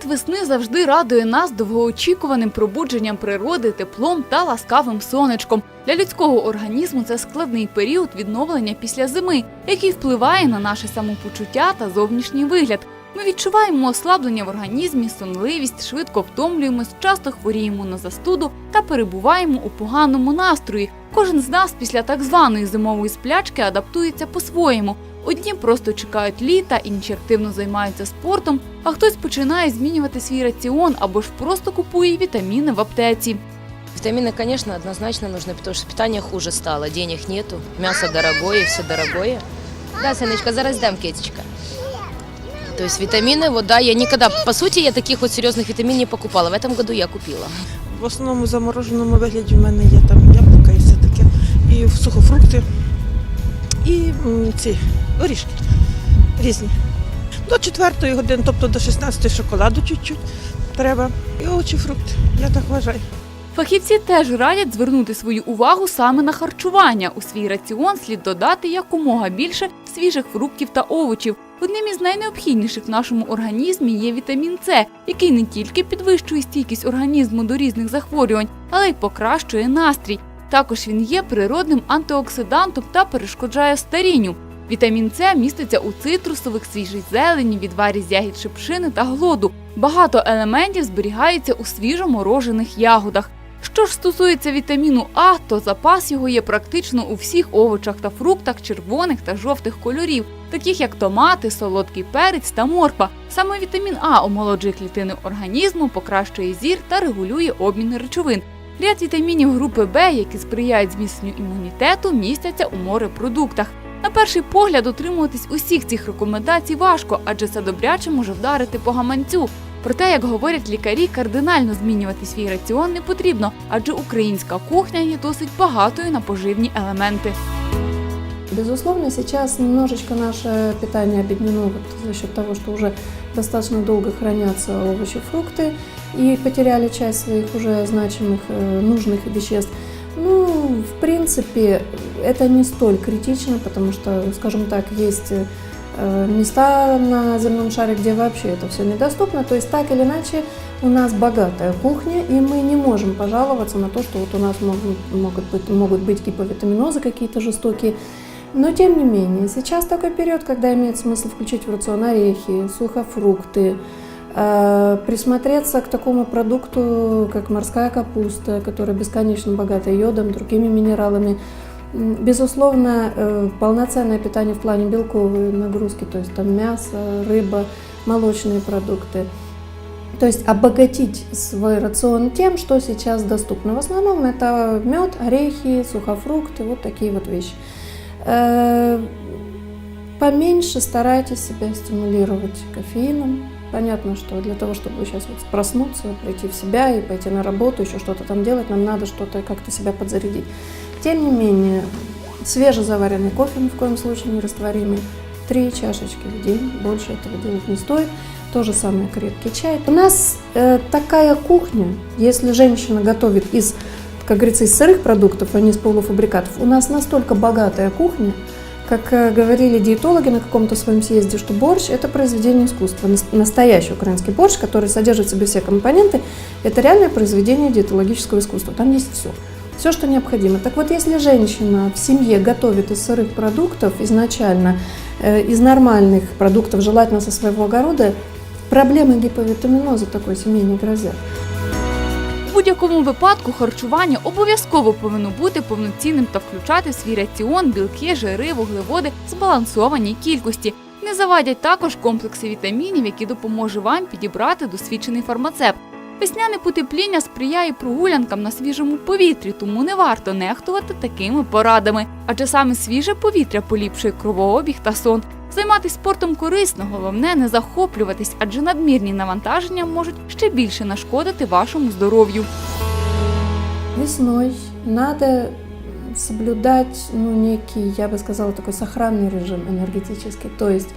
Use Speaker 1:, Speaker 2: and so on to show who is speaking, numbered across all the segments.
Speaker 1: Прихід весни завжди радує нас довгоочікуваним пробудженням природи, теплом та ласкавим сонечком. Для людського організму це складний період відновлення після зими, який впливає на наше самопочуття та зовнішній вигляд. Ми відчуваємо ослаблення в організмі, сонливість, швидко втомлюємось, часто хворіємо на застуду та перебуваємо у поганому настрої. Кожен з нас після так званої зимової сплячки адаптується по-своєму. Одні просто чекають літа, інші активно займаються спортом, а хтось починає змінювати свій раціон або ж просто купує вітаміни в аптеці.
Speaker 2: Витамины, конечно, однозначно нужны, потому что питание хуже стало, денег нету, мясо дорогое, все дорогое. Да, Сыночка, зараз дам кетечка. То есть витамины, вот да, я никогда, по сути, я таких вот серьезных витамин не покупала. В этом году я купила.
Speaker 3: В основному в замороженому вигляді в мене є там яблука і все таке, і сухофрукти, і м, ці горішки різні. До 4 години, тобто до 16 шоколаду чуть-чуть треба. І овочі, фрукти, я так вважаю.
Speaker 1: Фахівці теж радять звернути свою увагу саме на харчування. У свій раціон слід додати якомога більше свіжих фруктів та овочів. Одним із найнеобхідніших в нашому організмі є вітамін С, який не тільки підвищує стійкість організму до різних захворювань, але й покращує настрій. Також він є природним антиоксидантом та перешкоджає старінню. Вітамін С міститься у цитрусових, свіжій зелені, відварі з ягід шипшини та глоду. Багато елементів зберігається у свіжоморожених ягодах. Що ж стосується вітаміну А, то запас його є практично у всіх овочах та фруктах червоних та жовтих кольорів, таких як томати, солодкий перець та морква. Саме вітамін А омолоджує клітини організму, покращує зір та регулює обмін речовин. Ряд вітамінів групи Б, які сприяють зміцненню імунітету, містяться у морепродуктах. На перший погляд дотримуватись усіх цих рекомендацій важко, адже це добряче може вдарити по гаманцю. Проте, як говорять лікарі, кардинально змінювати свій раціон не потрібно, адже українська кухня є досить багатою на поживні елементи.
Speaker 4: Безусловно, сейчас немножечко наше питание объединено вот за счет того, что уже достаточно долго хранятся овощи, фрукты и потеряли часть своих уже значимых э, нужных веществ. Ну, в принципе, это не столь критично, потому что, скажем так, есть э, места на земном шаре, где вообще это все недоступно. То есть так или иначе у нас богатая кухня, и мы не можем пожаловаться на то, что вот у нас могут, могут, быть, могут быть гиповитаминозы какие-то жестокие. Но тем не менее, сейчас такой период, когда имеет смысл включить в рацион орехи, сухофрукты, э, присмотреться к такому продукту, как морская капуста, которая бесконечно богата йодом, другими минералами. Безусловно, э, полноценное питание в плане белковой нагрузки, то есть там мясо, рыба, молочные продукты. То есть обогатить свой рацион тем, что сейчас доступно. В основном это мед, орехи, сухофрукты, вот такие вот вещи. Э, Поменьше старайтесь себя стимулировать кофеином. Понятно, что для того, чтобы сейчас вот проснуться, прийти в себя и пойти на работу, еще что-то там делать, нам надо что-то как-то себя подзарядить. Тем не менее, свежезаваренный кофе ни в коем случае не растворимый. Три чашечки в день, больше этого делать не стоит. То же самое крепкий чай. У нас э, такая кухня, если женщина готовит из, как говорится, из сырых продуктов, а не из полуфабрикатов, у нас настолько богатая кухня, как э, говорили диетологи на каком-то своем съезде, что борщ – это произведение искусства. Нас- Настоящий украинский борщ, который содержит в себе все компоненты, это реальное произведение диетологического искусства. Там есть все. Все, что необходимо. Так вот, если женщина в семье готовит из сырых продуктов изначально, э, из нормальных продуктов, желательно со своего огорода, проблемы гиповитаминоза такой семье не грозят.
Speaker 1: У будь-якому випадку харчування обов'язково повинно бути повноцінним та включати в свій раціон білки, жири, вуглеводи в збалансованій кількості. Не завадять також комплекси вітамінів, які допоможе вам підібрати досвідчений фармацевт. Весняне потепління сприяє прогулянкам на свіжому повітрі, тому не варто нехтувати такими порадами. Адже саме свіже повітря поліпшує кровообіг та сон. Займатися спортом корисно, головне не захоплюватись, адже надмірні навантаження можуть ще більше нашкодити вашому здоров'ю.
Speaker 4: Весной надо соблюдать, ну, некий, я бы сказала, такой сохранный режим энергетический. То есть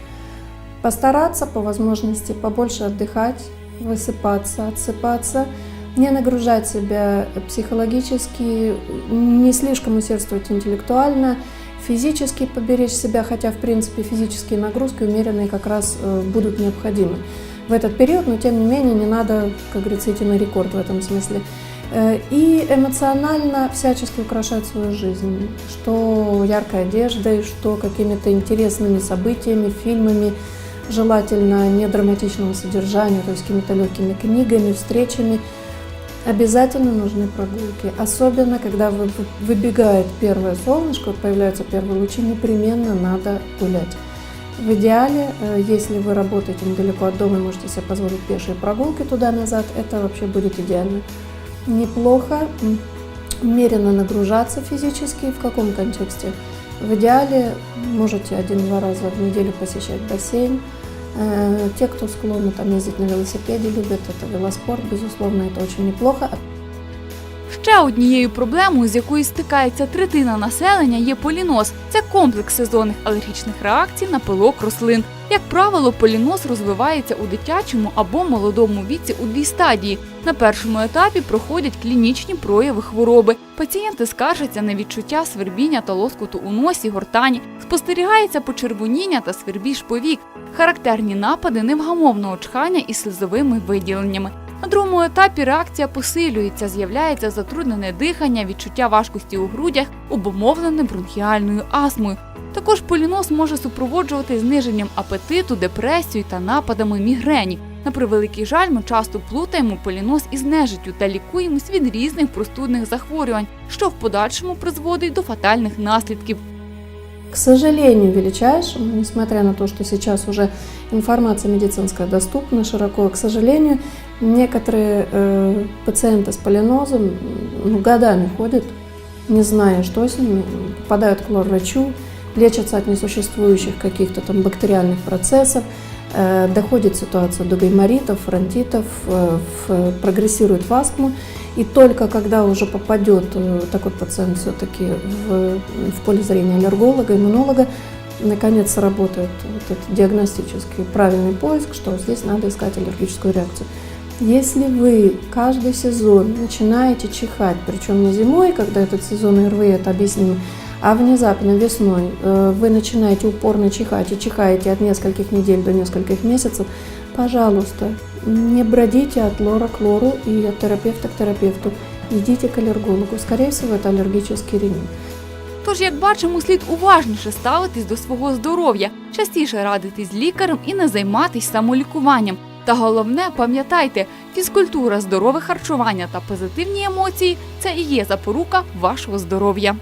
Speaker 4: постараться по возможности побольше отдыхать, высыпаться, отсыпаться, не нагружать себя психологически, не слишком усердствовать интеллектуально, физически поберечь себя, хотя, в принципе, физические нагрузки умеренные как раз э, будут необходимы. в этот период, но тем не менее не надо, как говорится, идти на рекорд в этом смысле. Э, И эмоционально всячески украшать свою жизнь, что яркой одеждой, что какими-то интересными событиями, фильмами, желательно не драматичного содержания, то есть какими-то легкими книгами, встречами. Обязательно нужны прогулки, особенно когда вы- выбегает первое солнышко, появляются первые лучи, непременно надо гулять. В идеале, э, если вы работаете недалеко от дома и можете себе позволить пешие прогулки туда-назад, это вообще будет идеально. Неплохо м, умеренно нагружаться физически. В каком контексте? В идеале можете один-два раза в неделю посещать бассейн. Э, Те, кто склонны там ездить на велосипеде, любят это велоспорт, безусловно, это очень неплохо.
Speaker 1: Ще однією проблемою, з якою стикається третина населення, є полінос. Це комплекс сезонних алергічних реакцій на пилок рослин. Як правило, полінос розвивається у дитячому або молодому віці у дві стадії. На першому етапі проходять клінічні прояви хвороби. Пацієнти скаржаться на відчуття свербіння та лоскоту у носі, гортані. Спостерігається почервоніння та свербіж повік. Характерні напади невгамовного чхання із сльозовими виділеннями. На другому етапі реакція посилюється, з'являється затруднене дихання, відчуття важкості у грудях, обумовлене бронхіальною астмою. Також полінос може супроводжувати зниженням апетиту, депресією та нападами мігрені. На превеликий жаль, ми часто плутаємо полінос із нежиттю та лікуємось від різних простудних захворювань, що в подальшому призводить до фатальних наслідків.
Speaker 4: К сожалению, величайшему, несмотря на то, что сейчас уже информация медицинская доступна широко, к сожалению, некоторые э, пациенты с полинозом м, ну, годами ходят, не зная, что с ними, попадают к лор-врачу, лечатся от несуществующих каких-то там бактериальных процессов, э, доходит ситуация до гайморитов, фронтитов, э, прогрессирует в астму. И только когда уже попадет э, такой пациент все-таки в, в поле зрения аллерголога, иммунолога, наконец работает вот этот диагностический правильный поиск, что здесь надо искать аллергическую реакцию. Если вы каждый сезон начинаете чихать, причем не зимой, когда этот сезон РВИ, это объяснимо, а внезапно весной э, вы начинаете упорно чихать и чихаете от нескольких недель до нескольких месяцев, пожалуйста, не бродите от лора к лору и от терапевта к терапевту. Идите к аллергологу. Скорее всего, это аллергический ринит.
Speaker 1: Тож, як бачимо, слід уважніше ставитись до свого здоров'я, частіше радитись з лікарем і не займатись самолікуванням. Та головне, пам'ятайте, фізкультура, здорове харчування та позитивні емоції це і є запорука вашого здоров'я.